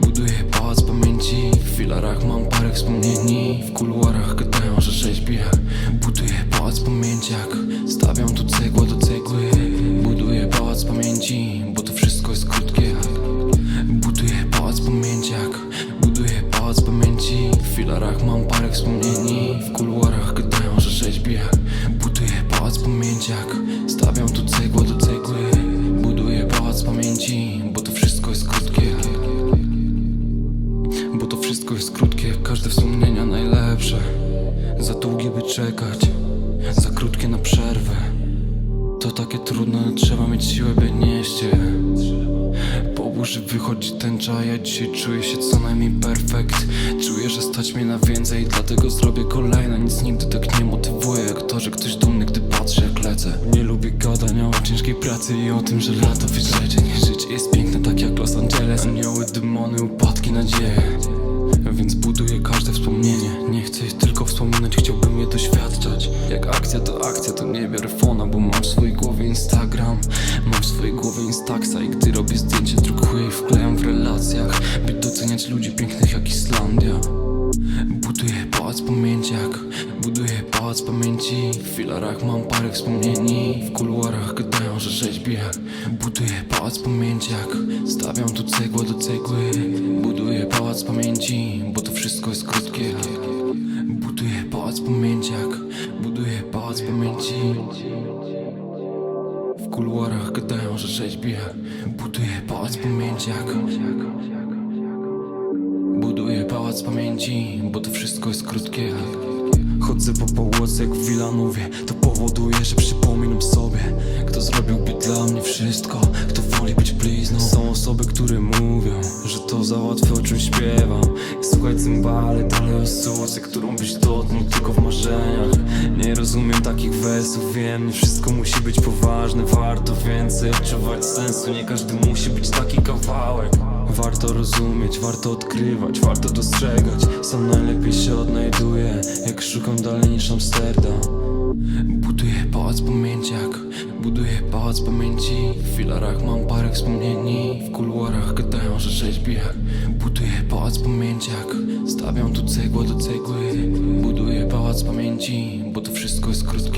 Buduję pałac pamięci. W filarach mam parę wspomnieni W kuluarach gadają, że rzeźbię. Buduję pałac pamięci. Jak Stawiam tu cegła do cegły. Buduję pałac pamięci Bo to wszystko jest krótkie. Buduję pałac pamięci. Jak Buduję pałac pamięci. W filarach mam parę wspomnieni W kuluarach gadają, że rzeźbię. Buduję pałac pamięci. Jak Stawiam tu cegła do cegły. Buduję pałac pamięci Bo to wszystko jest krótkie Każde wspomnienia najlepsze. Za długie by czekać Za krótkie na przerwę. To takie trudne, trzeba mieć siłę by nieść je. Po burzy wychodzi tęcza, ja dzisiaj czuję się co najmniej perfekt. Czuję, że stać mnie na więcej, dlatego zrobię kolejne. Nic nigdy tak nie motywuje jak to, że ktoś dumny, gdy patrzy jak lecę. Nie lubię gadania o ciężkiej pracy i o tym, że lato wyrzeczeń Życie jest piękne tak jak Los Angeles. Anioły, demony, upadki, nadzieje więc buduję każde wspomnienie. Nie chcę je tylko wspominać, chciałbym je doświadczać. Jak akcja to akcja, to nie biorę fona Bo mam w swojej głowie Instagram. Mam w swojej głowie Instaxa I gdy robię zdjęcie, drukuję i wklejam w relacjach. By doceniać ludzi pięknych jak Islandia. Buduję pałac pamięci jak Buduję pałac pamięci. W filarach mam parę wspomnieni pałac pamięci Bo to wszystko jest krótkie. Buduję pałac pamięci jak Buduję pałac pamięci. W kuluarach gadają, że rzeźbię Buduję pałac pamięci jak Buduję pałac pamięci, bo to wszystko jest krótkie. Chodzę po pałacu jak w Wilanowie. To powoduje, że przypominam sobie za łatwe, o czym śpiewam Słuchaj cymbale, dalej o suce Którą byś dotknął tylko w marzeniach. Nie rozumiem takich wersów, wiem Nie wszystko musi być poważne. Warto więcej odczuwać sensu Nie każdy musi być taki kawałek. Warto rozumieć, warto odkrywać, warto dostrzegać. Sam najlepiej się odnajduję, jak szukam dalej niż Amsterdam Buduję pałac pamięci jak Buduję pałac pamięci W filarach mam parę wspomnieni W kuluarach gadają, że rzeźbię Buduję pałac pamięci jak Stawiam tu cegła do cegły. Buduję pałac pamięci Bo to wszystko jest krótkie